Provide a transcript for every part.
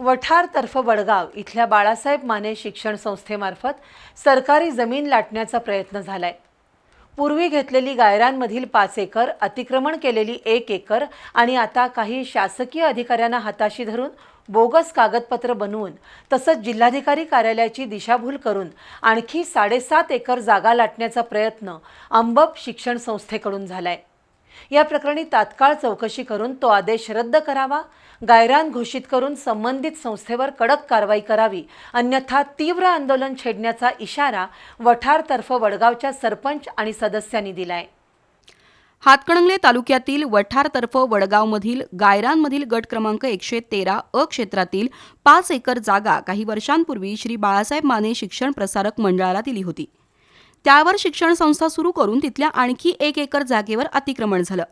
वठार-तर्फ वडगाव इथल्या बाळासाहेब माने शिक्षण संस्थेमार्फत सरकारी जमीन लाटण्याचा प्रयत्न झालाय. पूर्वी घेतलेली गायरांमधील पाच एकर अतिक्रमण केलेली एक एकर आणि आता काही शासकीय अधिकाऱ्यांना हाताशी धरून बोगस कागदपत्र बनवून तसंच जिल्हाधिकारी कार्यालयाची दिशाभूल करून आणखी साडेसात एकर जागा लाटण्याचा प्रयत्न अंबप शिक्षण संस्थेकडून झालाय. या प्रकरणी तात्काळ चौकशी करून तो आदेश रद्द करावा गायरान घोषित करून संबंधित संस्थेवर कडक कारवाई करावी अन्यथा तीव्र आंदोलन छेडण्याचा इशारा वठारतर्फ वडगावच्या सरपंच आणि सदस्यांनी दिलाय. हातकणंगले तालुक्यातील वठारतर्फ वडगावमधील गायरांमधील गट क्रमांक एकशे तेरा अ क्षेत्रातील पाच एकर जागा काही वर्षांपूर्वी श्री बाळासाहेब माने शिक्षण प्रसारक मंडळाला दिली होती. त्यावर शिक्षण संस्था सुरू करून तिथल्या आणखी एक एकर जागेवर अतिक्रमण झालं.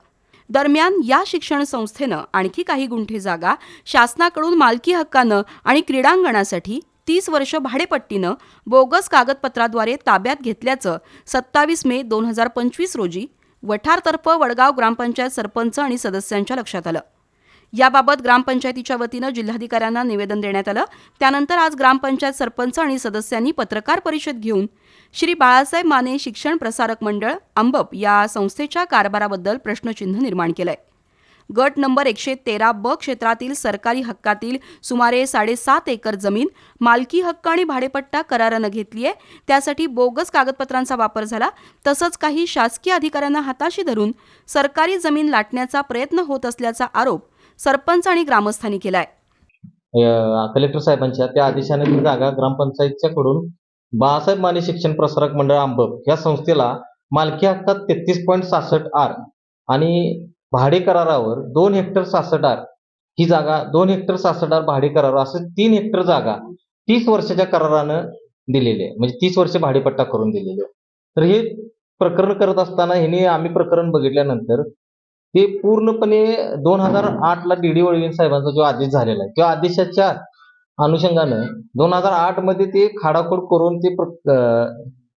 दरम्यान या शिक्षण संस्थेनं आणखी काही गुंठे जागा शासनाकडून मालकी हक्कानं आणि क्रीडांगणासाठी तीस वर्ष भाडेपट्टीनं बोगस कागदपत्राद्वारे ताब्यात घेतल्याचं सत्तावीस मे दोन हजार पंचवीस रोजी वठारतर्फ वडगाव ग्रामपंचायत सरपंच आणि सदस्यांच्या लक्षात आलं. याबाबत ग्रामपंचायतीच्या वतीनं जिल्हाधिकाऱ्यांना निवेदन देण्यात आलं. त्यानंतर आज ग्रामपंचायत सरपंच आणि सदस्यांनी पत्रकार परिषद घेऊन श्री बाळासाहेब माने शिक्षण प्रसारक मंडळ आंबप या संस्थेच्या कारभाराबद्दल प्रश्नचिन्ह निर्माण केलंय. गट नंबर एकशे तेरा ब क्षेत्रातील सरकारी हक्कातील सुमारे साडेसात एकर जमीन मालकी हक्क आणि भाडेपट्टा करारानं घेतली आहे त्यासाठी बोगस कागदपत्रांचा वापर झाला. तसंच काही शासकीय अधिकाऱ्यांना हाताशी धरून सरकारी जमीन लाटण्याचा प्रयत्न होत असल्याचा आरोप सरपंच आणि ग्रामस्थांनी केलाय. कलेक्टर साहेबांच्या त्या आदेशाने ती जागा ग्रामपंचायतच्या कडून बाळासाहेब माने शिक्षण प्रसारक मंडळ आंबक या संस्थेला मालकी हक्कात तेहतीस पॉईंट सासष्ट आर आणि भाडे करारावर दोन हेक्टर सासष्ट आर ही जागा दोन हेक्टर सासष्ट आर भाडे करारावर असं तीन हेक्टर जागा तीस वर्षाच्या करारानं दिलेली आहे. म्हणजे तीस वर्ष भाडेपट्टा करून दिलेली आहे. तर हे प्रकरण करत असताना ह्याने आम्ही प्रकरण बघितल्यानंतर ते पूर्णपणे दोन हजार आठ ला डी डी वळवीन साहेबांचा जो आदेश झालेला आहे त्या आदेशाच्या अनुषंगानं दोन हजार आठमध्ये ते खाडाखोड करून ते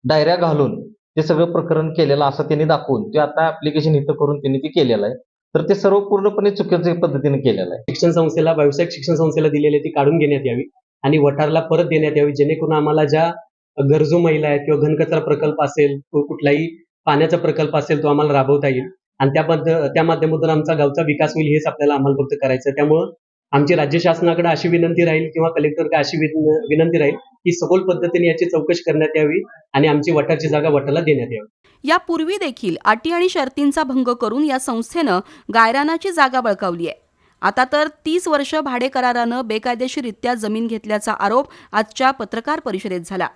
डायऱ्या घालून ते सगळं प्रकरण केलेलं असं त्यांनी दाखवून ते आता ऍप्लिकेशन इथं करून त्यांनी ते केलेलं आहे. तर ते सर्व पूर्णपणे चुकीच्या पद्धतीने केलेलं आहे. शिक्षण संस्थेला व्यावसायिक शिक्षण संस्थेला दिलेली ती काढून घेण्यात यावी आणि वठारला परत देण्यात यावी जेणेकरून आम्हाला ज्या गरजू महिला आहेत किंवा घनकचरा प्रकल्प असेल तो कुठलाही पाण्याचा प्रकल्प असेल तो आम्हाला राबवता येईल. आणि त्या पद्ध त्या माध्यमातून आमचा गावचा विकास होईल हेच आपल्याला आम्हाला फक्त करायचं त्यामुळं आमची राज्य शासनाकडे अशी विनंती राहील किंवा कलेक्टरकडे अशी विनंती राहील की सखोल पद्धतीने याची चौकशी करण्यात यावी आणि आमची वटाची जागा वटाला देण्यात यावी. यापूर्वी देखील अटी आणि शर्तींचा भंग करून या संस्थेनं गायरानाची जागा बळकावली आहे. आता तर तीस वर्ष भाडे करारानं बेकायदेशीररित्या जमीन घेतल्याचा आरोप आजच्या पत्रकार परिषदेत झाला.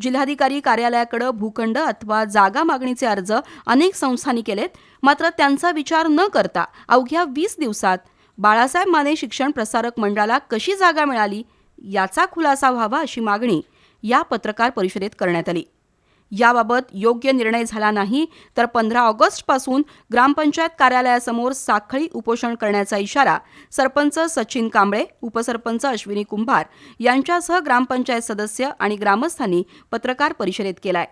जिल्हाधिकारी कार्यालयाकडे भूखंड अथवा जागा मागणीचे अर्ज अनेक संस्थांनी केलेत. मात्र त्यांचा विचार न करता अवघ्या वीस दिवसात बाळासाहेब माने शिक्षण प्रसारक मंडळाला कशी जागा मिळाली? याचा खुलासा व्हावा अशी मागणी या पत्रकार परिषदेत करण्यात आली. याबाबत योग्य निर्णय झाला नाही तर पंधरा ऑगस्टपासून ग्रामपंचायत कार्यालयासमोर साखळी उपोषण करण्याचा इशारा सरपंच सचिन कांबळे उपसरपंच अश्विनी कुंभार यांच्यासह ग्रामपंचायत सदस्य आणि ग्रामस्थांनी पत्रकार परिषदेत केलाय.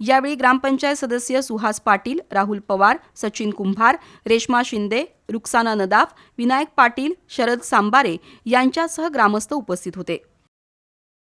यावेळी ग्रामपंचायत सदस्य सुहास पाटील राहुल पवार सचिन कुंभार रेश्मा शिंदे रुक्साना नदाफ विनायक पाटील शरद सांबारे यांच्यासह ग्रामस्थ उपस्थित होते.